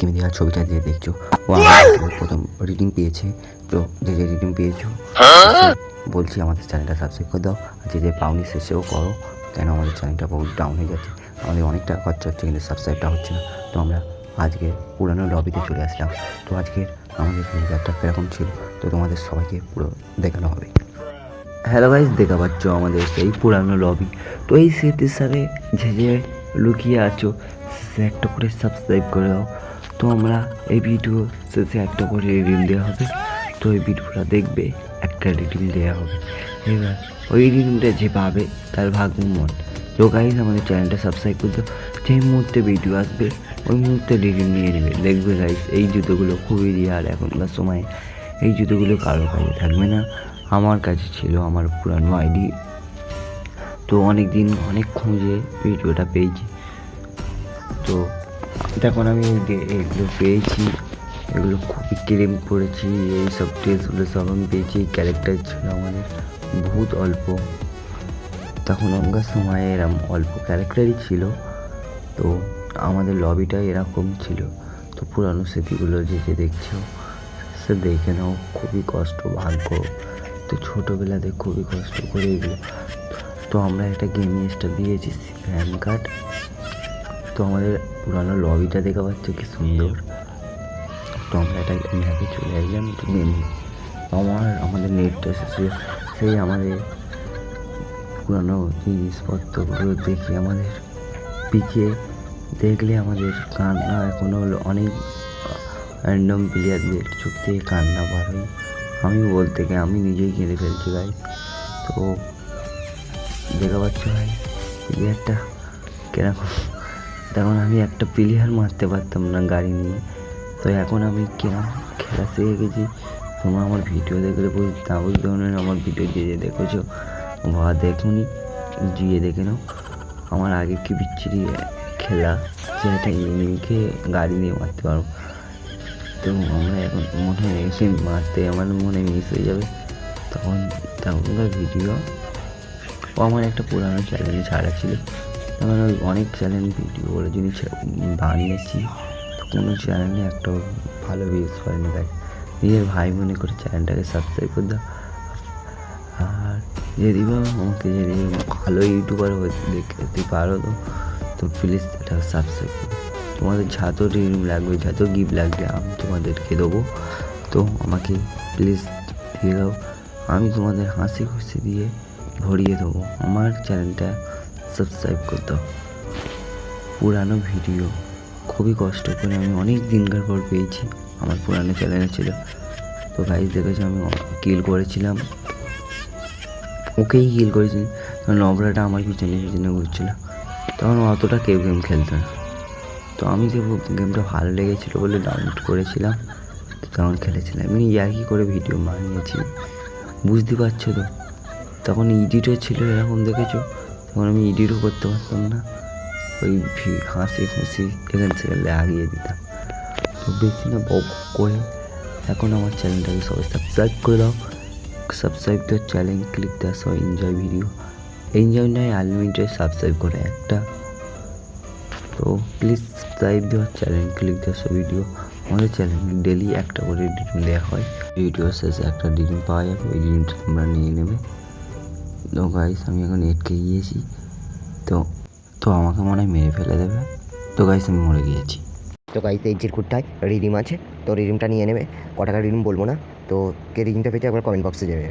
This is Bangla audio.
স্কিমে দেওয়া ছবিটা দিয়ে দেখছ। ও আমার প্রথম রিডিং পেয়েছে। তো যে যে রিডিং পেয়েছ বলছি আমাদের চ্যানেলটা সাবস্ক্রাইব করে দাও আর যে যে পাওনি শেষেও করো কেন আমাদের চ্যানেলটা বহু ডাউন হয়ে যাচ্ছে। আমাদের অনেক টাকা খরচা হচ্ছে কিন্তু সাবস্ক্রাইবটা হচ্ছে না। তো আমরা আজকে পুরানো লবিতে চলে আসলাম। তো আজকের আমাদের রেজাল্টটা কীরকম ছিল তো তোমাদের সবাইকে পুরো দেখানো হবে। হ্যালো গাইজ দেখা পাচ্ছ আমাদের সেই পুরানো লবি তো এই স্মৃতির সাথে যে যে লুকিয়ে আছো সে একটা করে সাবস্ক্রাইব করে দাও। তো আমরা এই ভিডিও শেষে একটা করে রিডিম দেওয়া হবে। তো এই ভিডিওটা দেখবে, একটা রিডিম দেওয়া হবে। এবার ওই রিডিমটা যে পাবে, তার ভাগ্যমন তো গাইজ আমাদের চ্যানেলটা সাবস্ক্রাইব করে দাও। যেই মুহূর্তে ভিডিও আসবে, ওই মুহূর্তে রিডিম নিয়ে নেবে। দেখবে গাইজ এই জুতোগুলো খুবই রিয়ার এখনকার সময়। এই জুতোগুলো কারোর কাছে থাকবে না। আমার কাছে ছিল আমার পুরানো আইডি তো অনেক দিন অনেক খুঁজে ভিডিওটা পেয়েছি। তো তখন আমি এগুলো পেয়েছি, এগুলো খুবই ক্লেম করেছি, এই সব ড্রেসগুলো সব আমি পেয়েছি ক্যারেক্টার ছিল আমাদের বহুত অল্প। তখন অঙ্গার সময় এরম অল্প ক্যারেক্টারই ছিল, তো আমাদের লবিটা এরকম ছিল। তো পুরানো স্মৃতিগুলো যে যে দেখছ, সে দেখে নাও, খুবই কষ্ট, ভাগ্য। তো ছোটোবেলাতে খুবই কষ্ট করে এগুলো। তো আমরা একটা গেমিং স্টার দিয়েছি র্যাম কার্ড তো আমাদের পুরানো লবিটা দেখা পাচ্ছে কি সুন্দর। তো আমরা একটা ম্যাপে চলে আসলাম একটু গেম আমার আমাদের নেটটা শেষে সেই আমাদের পুরানো জিনিসপত্রগুলো দেখে আমাদের পিকে দেখলে আমাদের কান্না এখনও অনেক র্যান্ডম প্লেয়ারদের চোখ থেকে কান্না বার হয়। আমি বলতে গিয়ে আমি নিজেই কিনে ফেলছি ভাই। তো দেখা পাচ্ছ ভাই প্লেয়ারটা কীরকম? তখন আমি একটা প্লেয়ার মারতে পারতাম না গাড়ি নিয়ে। তো এখন আমি কিরম খেলা শিখে গেছি, তোমরা আমার ভিডিও দেখলে না বুঝতে পারবে আমার ভিডিও যে যে দেখেছ, বা দেখুনি, গিয়ে দেখে নাও। আমার আগে কি বিচ্ছিরি খেলা, যে একটা এনিমিকে গাড়ি নিয়ে মারতে পারব তো আমরা এখন মনে হয় এসে মারতে আমার মনে মিস হয়ে যাবে। তখন তখনকার ভিডিও আমার একটা পুরানো চ্যানেলে ছাড়া ছিল। তখন ওই অনেক চ্যানেল ভিডিও করে যদি বানিয়েছি। কোনো চ্যানেলে একটা ভালো ভিউজ পায়নি তাই নিজের ভাই মনে করে চ্যানেলটাকে সাবস্ক্রাইব করে দাও। আর যদি বা আমাকে যদি ভালো ইউটিউবার দেখতে পারো তো তো প্লিজ এটা সাবস্ক্রাইব করো। তোমাদের যত রিম লাগবে, যত গিফট লাগবে, আমি তোমাদেরকে দেবো। তো আমাকে প্লিজ দিয়ে দাও। আমি তোমাদের হাসি খুশি দিয়ে ভরিয়ে দেবো। আমার চ্যানেলটা সাবস্ক্রাইব করে দাও পুরানো ভিডিও। খুবই কষ্ট করে আমি অনেক দিনকার পর পেয়েছি। আমার পুরানো চ্যানেলে ছিল। তো গাইজ দেখেছ আমি কিল করেছিলাম। ওকেই কিল করেছি। তখন নবরাটা আমার পিছনে পিছনে ঘুরছিল। তখন অতটা কেউ গেম খেলতো না। তো আমি যে গেমটা ভালো লেগেছিলো বলে ডাউনলোড করেছিলাম, তো তখন খেলেছিলাম। এমনি ইয়ার্কি করে ভিডিও বানিয়েছি। বুঝতে পারছ তো? তখন এডিটও ছিল এরকম, দেখেছ? তখন আমি এডিটও করতে পারতাম না। ওই হাসি খুশি এখান থেকে লাগিয়ে দিতাম। তো বেশি না করে। এখন আমার চ্যানেলটাকে সবাই সাবস্ক্রাইব করে দাও। Subscribe the channel click the so enjoy video enjoy নয় আনলিমিটেড সাবস্ক্রাইব করে একটা। তো প্লিজ সাবস্ক্রাইব দেওয়ার channel click the so video আমাদের চ্যানেলে ডেলি একটা করে ডিম দেওয়া হয়। ভিডিও শেষে একটা ডিম পাওয়া যাবে। ওই ডিমটা তোমরা নিয়ে নেবে। তো গাইস আমি এখন এটকে গিয়েছি। তো তো আমাকে মনে হয় মেরে ফেলে দেবে। তো গাইস আমি মরে গিয়েছি। তো গাইস এই চিরকুটটায় রিডিম আছে, তো রিডিমটা নিয়ে নেবে। ক টাকা রিডিম বলব না? তো কে রিডিমটা পেয়েছে একবার কমেন্ট বক্সে যাবে